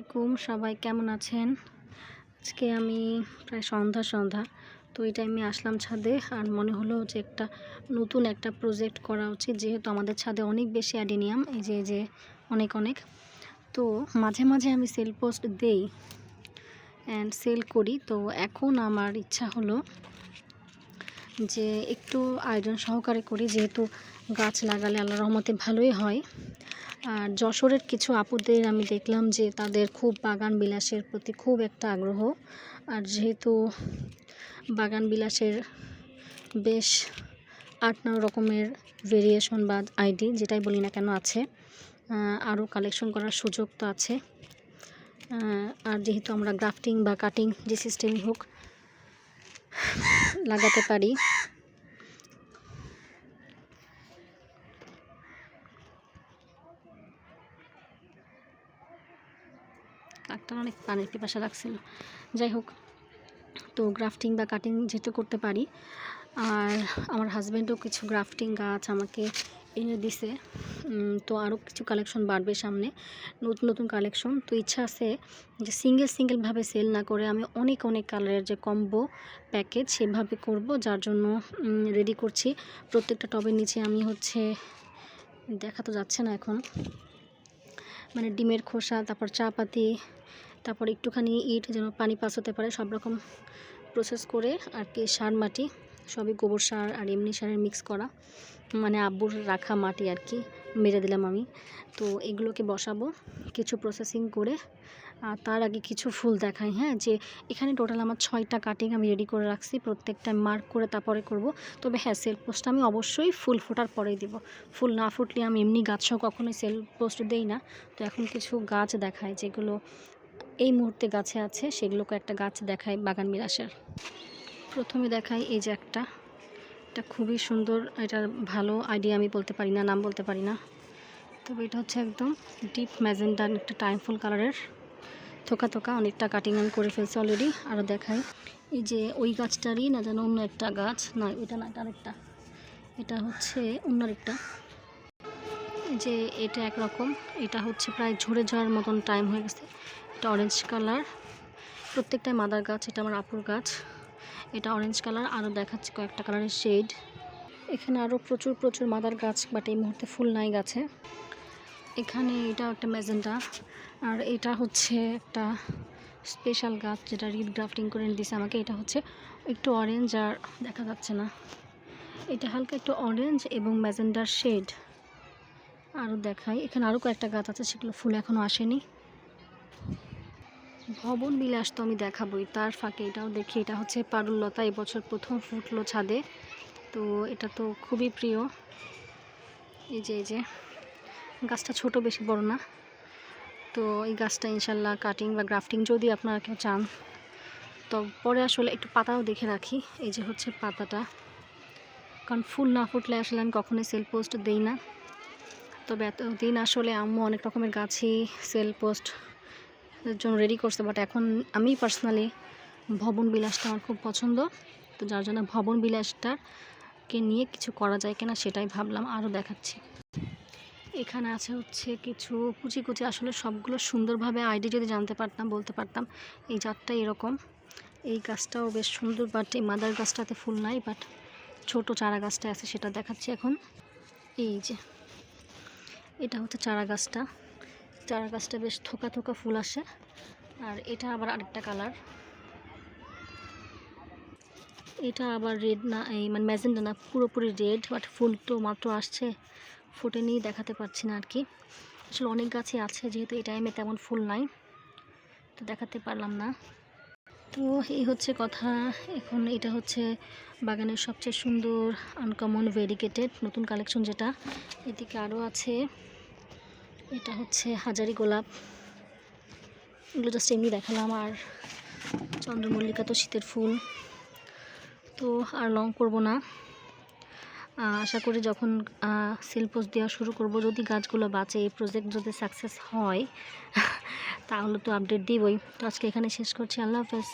আলাইকুম, সবাই কেমন আছেন? আজকে আমি প্রায় সন্ধ্যা সন্ধ্যা, তো এই টাইমে আসলাম ছাদে আর মনে হলো যে একটা নতুন একটা প্রজেক্ট করা উচিত, যেহেতু আমাদের ছাদে অনেক বেশি অ্যাডিনিয়াম এই যে যে অনেক অনেক। তো মাঝে মাঝে আমি সেল পোস্ট দেই অ্যান্ড সেল করি। তো এখন আমার ইচ্ছা হলো যে একটু আয়োজন সহকারে করি, যেহেতু গাছ লাগালে আল্লাহ রহমতে ভালোই হয়। আর যশোরের কিছু আপুদের আমি দেখলাম যে তাদের খুব বাগান বিলাসের প্রতি খুব একটা আগ্রহ। আর যেহেতু বাগান বিলাসের বেশ আট নয় রকমের ভেরিয়েশন বা আইডি, যেটাই বলি না কেন আছে আরও কালেকশন করার সুযোগ তো আছে। আর যেহেতু আমরা গ্রাফটিং বা কাটিং যে সিস্টেমই হোক, লাগাতে পারি। কাকটা অনেক পানির পিপাসা লাগছিল যাই হোক, তো গ্রাফটিং বা কাটিং যেহেতু করতে পারি, আর আমার হাজব্যান্ডও কিছু গ্রাফটিং গাছ আমাকে এনে দিছে। তো আরও কিছু কালেকশন বাড়বে সামনে, নতুন নতুন কালেকশন। তো ইচ্ছা আছে যে সিঙ্গেল সিঙ্গেলভাবে সেল না করে আমি অনেক অনেক কালারের যে কম্বো প্যাকেজ সেভাবে করব, যার জন্য রেডি করছি। প্রত্যেকটা টবের নিচে আমি হচ্ছে, দেখা তো যাচ্ছে না এখন। মানে ডিমের খোসা, তারপর চা পাতি তারপর একটুখানি ইট যেন পানি পাস হতে পারে, সব রকম প্রসেস করে আর কি সার, মাটি, সবই গোবর সার আর এমনি সারের মিক্স করা। মানে আব্বুর রাখা মাটি আর কি, মেরে দিলাম আমি। তো এগুলোকে বসাবো, কিছু প্রসেসিং করে। আর তার আগে কিছু ফুল দেখাই হ্যাঁ? যে এখানে টোটাল আমার ছয়টা কাটিং আমি রেডি করে রাখছি, প্রত্যেকটা মার্ক করে তারপরে করব। তবে হ্যাঁ সেল পোস্ট আমি অবশ্যই ফুল ফোটার পরেই দিব। ফুল না ফুটলে আমি এমনি গাছসহ কখনোই সেল পোস্ট দেই না। তো এখন কিছু গাছ দেখায়, যেগুলো এই মুহূর্তে গাছে আছে, সেগুলোকে একটা গাছ দেখায় বাগান বিলাসের। প্রথমে দেখাই এই যে একটা। এটা খুবই সুন্দর এটার ভালো আইডিয়া আমি বলতে পারি না, নাম বলতে পারি না। তবে এটা হচ্ছে একদম ডিপ ম্যাজেন্ডা একটা টাইমফুল কালারের থোকা থোকা, অনেকটা কাটিং আমি করে ফেলছি অলরেডি আরও দেখাই, এই যে ওই গাছটারই না যেন অন্য একটা গাছ, না এটা না এটা আরেকটা। এটা হচ্ছে অন্য একটা যে এটা একরকম, এটা হচ্ছে প্রায় ঝরে যাওয়ার মতন টাইম হয়ে গেছে। এটা অরেঞ্জ কালার প্রত্যেকটাই মাদার গাছ, এটা আমার আপুর গাছ। এটা অরেঞ্জ কালার আরও দেখাচ্ছে কয়েকটা কালারের শেড এখানে আরও প্রচুর প্রচুর মাদার গাছ বাট এই মুহূর্তে ফুল নাই গাছে। এখানে এটা একটা ম্যাজেন্টা, আর এটা হচ্ছে একটা স্পেশাল গাছ যেটা রিড গ্রাফটিং করে দিছে আমাকে। এটা হচ্ছে একটু অরেঞ্জ আর দেখা যাচ্ছে না। এটা হালকা একটু অরেঞ্জ এবং ম্যাজেন্ডার শেড আরও দেখাই। এখানে আরও কয়েকটা গাছ আছে, সেগুলো ফুল এখনও আসেনি। ভবন বিলাস তো আমি দেখাবই, তার ফাঁকে এটাও দেখি, এটা হচ্ছে পারুললতা এবছর প্রথম ফুটলো ছাদে। তো এটা তো খুবই প্রিয়। এই যে এই যে, গাছটা ছোট বেশি বড় না। তো এই গাছটা ইনশাল্লাহ কাটিং বা গ্রাফটিং যদি আপনারা কেউ চান, তো পরে আসলে একটু পাতাও দেখে রাখি। এই যে হচ্ছে পাতাটা। কারণ ফুল না ফুটলে আসলে আমি কখনোই সেল পোস্ট দেই না। তবে এতদিন আসলে আম্মু অনেক রকমের গাছই সেল পোস্ট জন্য রেডি করছে বাট এখন আমি পার্সোনালি ভবন বিলাসটা আমার খুব পছন্দ। তো যার জন্য ভবন বিলাসটাকে নিয়ে কিছু করা যায় কিনা সেটাই ভাবলাম, আরও দেখাচ্ছি। এখানে আছে হচ্ছে কিছু কুচি কুচি আসলে সবগুলো সুন্দরভাবে আইডি যদি জানতে পারতাম, বলতে পারতাম, এই জাতটা এরকম। এই গাছটাও বেশ সুন্দর বাট এই মাদার গাছটাতে ফুল নাই বাট ছোট চারা গাছটা আছে, সেটা দেখাচ্ছি এখন। এই যে, এটা হচ্ছে চারা গাছটা। চারা গাছটা বেশ থোকা থোকা ফুল আসে। আর এটা আবার আরেকটা কালার। এটা আবার রেড না, এই মানে ম্যাজেন্ডা না, পুরোপুরি রেড, বাট ফুল তো মাত্র আসছে। ফোটেনি, দেখাতে পারছি না আর কি আসলে অনেক গাছই আছে, যেহেতু এই টাইমে তেমন ফুল নাই। তো দেখাতে পারলাম না। তো এই হচ্ছে কথা। এখন এটা হচ্ছে বাগানের সবচেয়ে সুন্দর আনকমন ভেরিকেটেড নতুন কালেকশন যেটা। এদিকে আরও আছে। এটা হচ্ছে হাজারি গোলাপ। এগুলো জাস্ট এমনি দেখালাম। আর চন্দ্রমল্লিকা তো শীতের ফুল। তো আর লং করব না। আশা করি যখন সেল পোস্ট দেওয়া শুরু করব, যদি গাছগুলো বাঁচে, এই প্রজেক্ট যদি সাকসেস হয়, তাহলে তো আপডেট দিবই। তো আজকে এখানে শেষ করছি। আল্লাহ হাফেজ।